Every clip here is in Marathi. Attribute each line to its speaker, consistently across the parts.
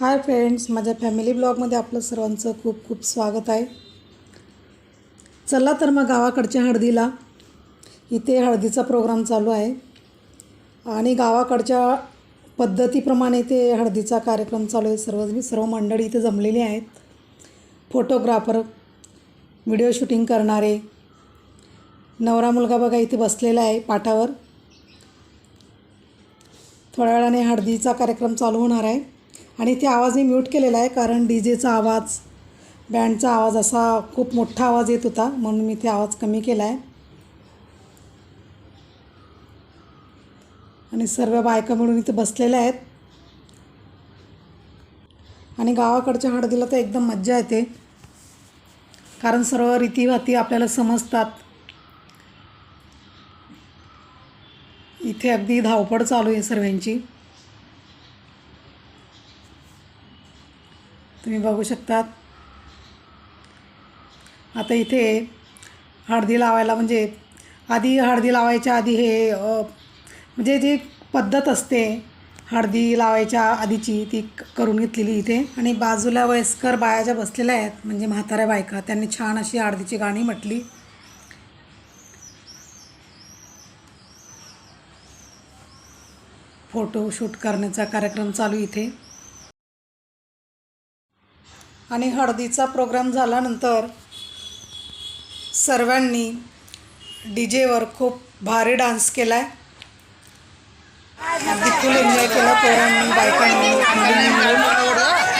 Speaker 1: हाय फ्रेंड्स माझ्या फॅमिली ब्लॉगमध्ये आपलं सर्वांचं खूप खूप स्वागत आहे. चला तर मग गावाकडच्या हळदीला. इथे हळदीचा प्रोग्राम चालू आहे. आणि गावाकडच्या पद्धतीप्रमाणे ते हळदीचा कार्यक्रम चालू आहे. सर्व सर्व मंडळी इथे जमलेली आहेत. फोटोग्राफर व्हिडिओ शूटिंग करणारे. नवरा मुलगा बघा इथे बसलेला आहे पाठावर. थोड्या वेळाने हळदीचा कार्यक्रम चालू होणार आहे. आणि ते आवाज मी म्यूट केलेला आहे कारण डी जेचा आवाज बँडचा आवाज असा खूप मोठा आवाज येत होता म्हणून मी ते आवाज कमी केला आहे. आणि सर्व बायका मिळून इथे बसलेल्या आहेत. आणि गावाकडच्या हळदीला तर एकदम मज्जा येते कारण सर्व रीतीभाती आपल्याला समजतात. इथे अगदी धावपळ चालू आहे सर्वांची. तुम्ही बघू शकतात. आता इथे हळदी लावायला म्हणजे आधी हळदी लावायच्या आधी हे म्हणजे जी पद्धत असते हळदी लावायच्या आधीची ती क- करून घेतलेली इथे. आणि बाजूला वयस्कर बाया ज्या बसलेल्या आहेत म्हणजे म्हाताऱ्या बायका त्यांनी छान अशी हळदीची गाणी म्हटली. फोटोशूट करण्याचा कार्यक्रम चालू इथे. आणि हळदीचा प्रोग्राम झाल्यानंतर सर्वांनी डी जेवर खूप भारी डान्स केला आहे अगदी फुल एन्जॉय केला पोरांनी बायकांनी. मुलींनी मिळून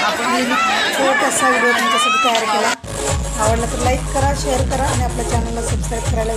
Speaker 1: आपण व्हिडिओ तुमच्यासाठी तयार केला. आवडला तर लाईक करा शेअर करा आणि आपल्या चॅनलला सबस्क्राईब करायला